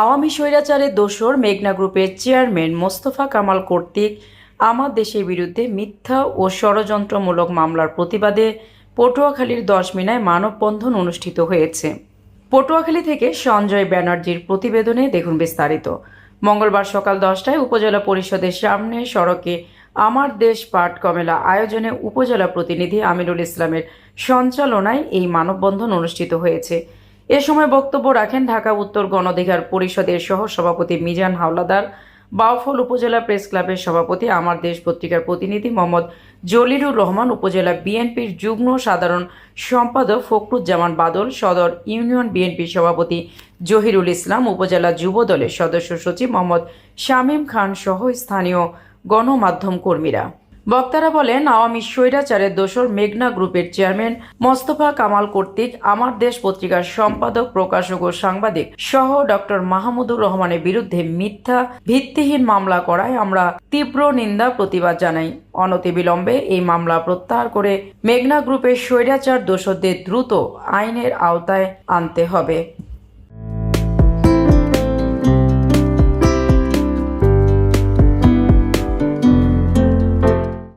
আওয়ামী স্বৈরাচারের দোসর মেঘনা গ্রুপের চেয়ারম্যান মোস্তফা কামাল কর্তৃক আমার দেশের বিরুদ্ধে মিথ্যা ও ষড়যন্ত্রমূলক মামলার প্রতিবাদে পটুয়াখালীর দশ মিনায় মানববন্ধন অনুষ্ঠিত হয়েছে। পটুয়াখালী থেকে সঞ্জয় ব্যানার্জির প্রতিবেদনে দেখুন বিস্তারিত। মঙ্গলবার সকাল দশটায় উপজেলা পরিষদের সামনে সড়কে আমার দেশ পাট কমেলা আয়োজনে উপজেলা প্রতিনিধি আমিরুল ইসলামের সঞ্চালনায় এই মানববন্ধন অনুষ্ঠিত হয়েছে। এ সময় বক্তব্য রাখেন ঢাকা উত্তর গণঅধিকার পরিষদের সহ সভাপতি মিজান হাওলাদার, বাউফল উপজেলা প্রেস ক্লাবের সভাপতি, আমার দেশ পত্রিকার প্রতিনিধি মোহাম্মদ জলিলুর রহমান, উপজেলা বিএনপির যুগ্ম সাধারণ সম্পাদক ফখরুজ্জামান বাদল, সদর ইউনিয়ন বিএনপির সভাপতি জহিরুল ইসলাম, উপজেলা যুব দলের সদস্য সচিব মোহাম্মদ শামীম খান সহ স্থানীয় গণমাধ্যম কর্মীরা। বক্তারা বলেন, আওয়ামী স্বৈরাচারের দোসর মেঘনা গ্রুপের চেয়ারম্যান মোস্তফা কামাল কর্তৃক আমার দেশ পত্রিকার সম্পাদক, প্রকাশক ও সাংবাদিক সহ ডক্টর মাহমুদুর রহমানের বিরুদ্ধে মিথ্যা, ভিত্তিহীন মামলা করায় আমরা তীব্র নিন্দা, প্রতিবাদ জানাই। অনতিবিলম্বে এই মামলা প্রত্যাহার করে মেঘনা গ্রুপের স্বৈরাচার দোষরদের দ্রুত আইনের আওতায় আনতে হবে।